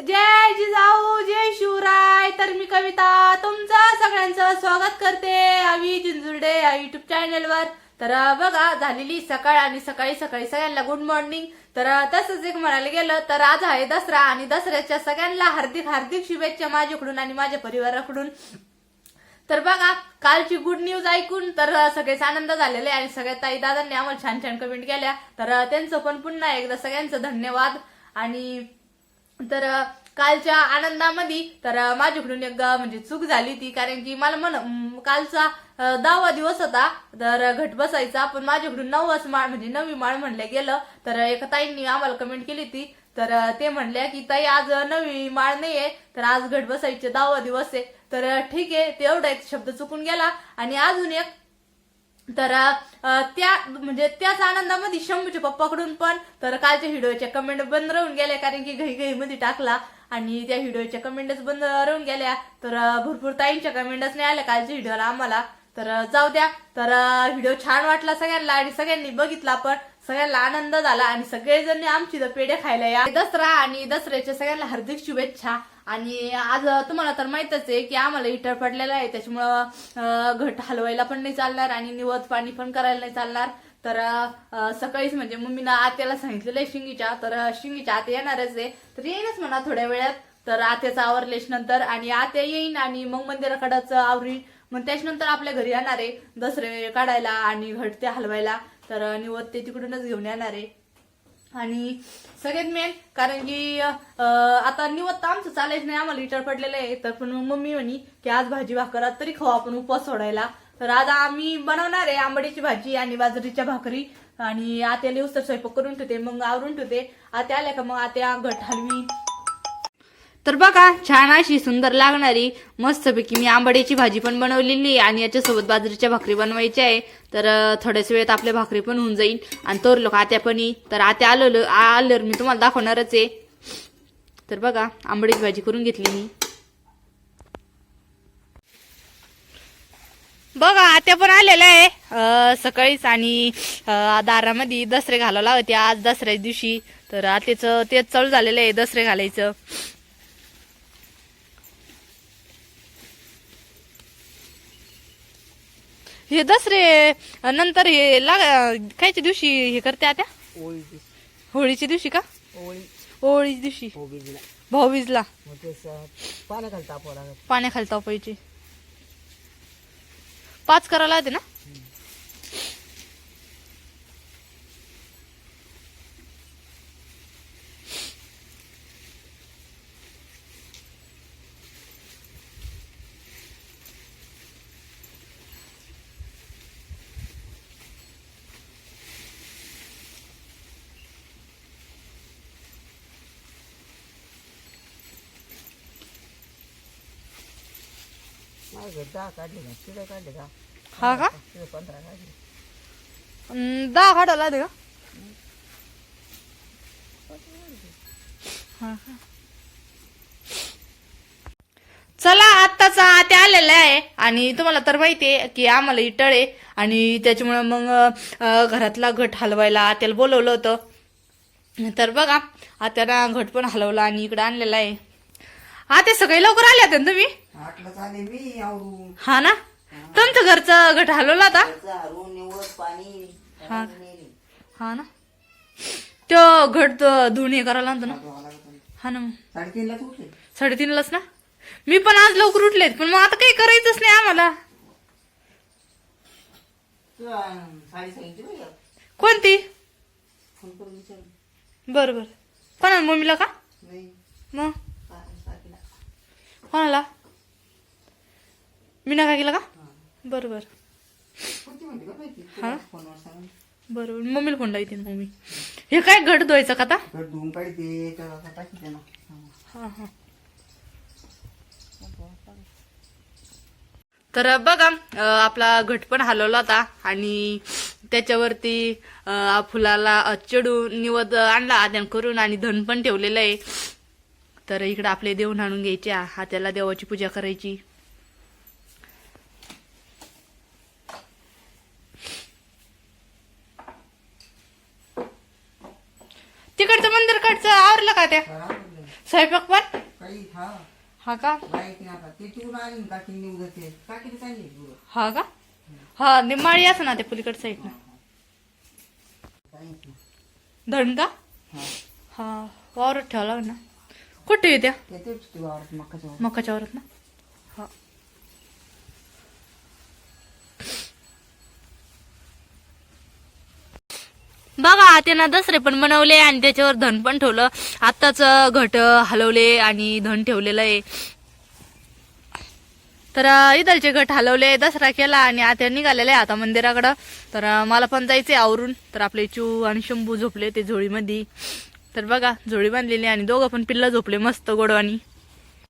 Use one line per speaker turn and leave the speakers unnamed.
जय जिजाऊ जय शिवराय. तर मी कविता तुमचं सगळ्यांचं स्वागत करते. आवी जिंजुर्डे या युट्यूब चॅनलवर तर बघा झालेली सकाळ आणि सकाळी सकाळी सगळ्यांना गुड मॉर्निंग तर तसंच एक म्हणायला गेलं तर आज आहे दसरा आणि दसऱ्याच्या सगळ्यांना हार्दिक हार्दिक शुभेच्छा माझ्याकडून आणि माझ्या परिवाराकडून. तर बघा कालची गुड न्यूज ऐकून तर सगळेच आनंद झालेले आहे आणि सगळ्या ताई दादांनी आम्हाला छान छान कमेंट केल्या. तर त्यांचं पण पुन्हा एकदा सगळ्यांचं धन्यवाद. आणि तर कालच्या आनंदामध्ये तर माझ्याकडून एक म्हणजे चूक झाली ती कारण की मला म्हण कालचा दहावा दिवस होता. तर घट बसायचा. पण माझ्याकडून नववाच माळ म्हणजे नवी माळ म्हणलं गेलं. तर एका ताईंनी आम्हाला कमेंट केली ती तर ते म्हणल्या की ताई आज नवी माळ नाहीये. तर आज घट बसायचे दहावा दिवस आहे. तर ठीक आहे. ते एवढा एक शब्द चुकून गेला. आणि अजून एक तर त्या म्हणजे त्याच आनंदामध्ये शंभूच्या पप्पाकडून पण तर कालच्या व्हिडिओच्या कमेंट बंद राहून गेल्या कारण की घाई घाई मध्ये टाकला. आणि त्या व्हिडिओच्या कमेंटच बंद राहून गेल्या. तर भरपूर ताईंच्या कमेंटच नाही आल्या कालच्या व्हिडिओला आम्हाला. तर जाऊ द्या. तर व्हिडिओ छान वाटला सगळ्यांना आणि सगळ्यांनी बघितला पण सगळ्यांना आनंद झाला आणि सगळेजण आमची इथं पेढे खायला या. दसरा आणि दसऱ्याच्या सगळ्यांना हार्दिक शुभेच्छा. आणि आज तुम्हाला तर माहितच आहे की आम्हाला हिटर पडलेला आहे. त्याच्यामुळं घट हलवायला पण नाही चालणार आणि निवत पाणी पण करायला नाही चालणार. तर सकाळीच म्हणजे मम्मीनं आत्याला सांगितलेलं आहे शिंगीच्या. तर शिंगीच्या आत्या येणारच आहे. तर येईनच म्हणा थोड्या वेळात. तर आत्याचा आवरलेच नंतर आणि आत्या येईन आणि मग मंदिराकडंच आवरीन. मग त्याच्यानंतर आपल्या घरी येणार आहे. दसरे काढायला आणि घट ते हलवायला. तर निवत्ते निवत ते तिकडूनच घेऊन येणार आहे. आणि सगळ्यात मेन कारण की आता निवत आमचं चालायचं नाही. आम्हाला विचार पडलेलं आहे. तर पण मग मम्मी म्हणी की आज भाजी भाकरात तरी खाऊ आपण उपवास सोडायला. तर आज आम्ही बनवणार आहे आंबडीची भाजी आणि बाजरीच्या भाकरी. आणि आत्याला उस्तर स्वयंपाक करून ठेवते मग आवरून ठेवते. आत्या आल्या का मग आत्या घट हलवी. तर बघा छान अशी सुंदर लागणारी मस्तपैकी मी आंबाड्याची भाजी पण बनवलेली आहे आणि याच्यासोबत बाजरीच्या भाकरी बनवायची आहे. तर थोड्याच वेळेत आपल्या भाकरी पण होऊन जाईल. आणि तोर लोक आत्या पण येईल. तर आत्या आलं आल्यावर मी तुम्हाला दाखवणारच आहे. तर बघा आंबाड्याची भाजी करून घेतली मी. बघा आत्या पण आलेल्या आहे. सकाळीच आणि दारामध्ये दसरे घालायला होते आज दसऱ्याच्या दिवशी. तर आत्याचं तेच चालू झालेलं आहे दसरे घालायचं. हे दसरे नंतर हे लाग कायच्या दिवशी हे करते आता?
ओळीची.
होळीच्या दिवशी का?
ओळी.
होळीच्या दिवशी.
ओबीजीला
भाऊबीजला.
मग ते स- पाण्याखाली तापवा लागत
पाण्याखाली तापायची. पाच करायला होते ना?
दहा काढले ना काढले का
हा का?
पंधरा काढले
अं, दहा काढायला होते का? हा का. चला आत्ताचा आत्या आलेला आहे. आणि तुम्हाला तर माहिती आहे की आम्हाला इटळे आणि त्याच्यामुळे मग अं, घरातला घट हलवायला त्याला बोलवलं होतं. तर बघा आता घट पण हलवला आणि इकडे आणलेला आहे. आत्या सगळे लवकर आले होते ना तुम्ही?
मी आवरून.
हा ना? तुमचं घरचं घट हलवला
निवड पाणी
हा.
नेली.
हा ना? तो घट हे करायला आणतो ना?
धुवावं लागत. होतं.
हा ना मग.
साडेतीनलाच उठले.
साडेतीनलाच ना? मी पण आज लवकर उठलेत पण मग आता काही करायचंच नाही आम्हाला.
साडी सांगितली.
कोणती?
फोन करून विचार.
बरं बरं. कोणाला मम्मीला का?
नाही.
मग. कोणाला? मीना का केला का? बरं बरं
कोणती म्हणते का माहिती?
हा?
तुला फोनवर सांग
बरं बरं मम्मीला फोन लावते मम्मी. हे काय घट धुवायचं का आता?
हा.
तर बघा आपला घट पण हलवला होता आणि त्याच्यावरती फुलाला चढून निवद आणला आद्यान करून आणि धन पण ठेवलेलं आहे. तर इकडे आपले देऊन आणून घ्यायचे हात्याला देवाची पूजा करायची. तिकडचं मंदिर कडचं आवरलं का त्या. स्वयंपाक पण?
काही हा.
हा का?
लाइट नाही आता. ते तिकडून आली ना काकी निवड ते. काकी चालली पुढं
हा का? हा निम्माळी असं ना ते पलीकड साईडनं.
काहीच नाही.
धण का?
हा.
हा वावरात ठेवा लागेल ना. कुठे येत्या
ते तेच ते वावरात मकाच्या वावरात.
मकाच्या वावरात ना? हा. बघा त्यांना दसरे पण बनवले आणि त्याच्यावर धन पण ठेवलं. आत्ताच घट हलवले आणि धन ठेवलेलं आहे. तर अं, इथलचे घट हलवले दसरा केला आणि आता निघालेले आहे आता मंदिराकडं. तर मला पण जायचंय आवरून. तर आपले चू आणि शंभू झोपले ते झोळीमध्ये. तर बघा झोळी बांधलेली आणि दोघं पण पिल्लं झोपले मस्त गोडवानी.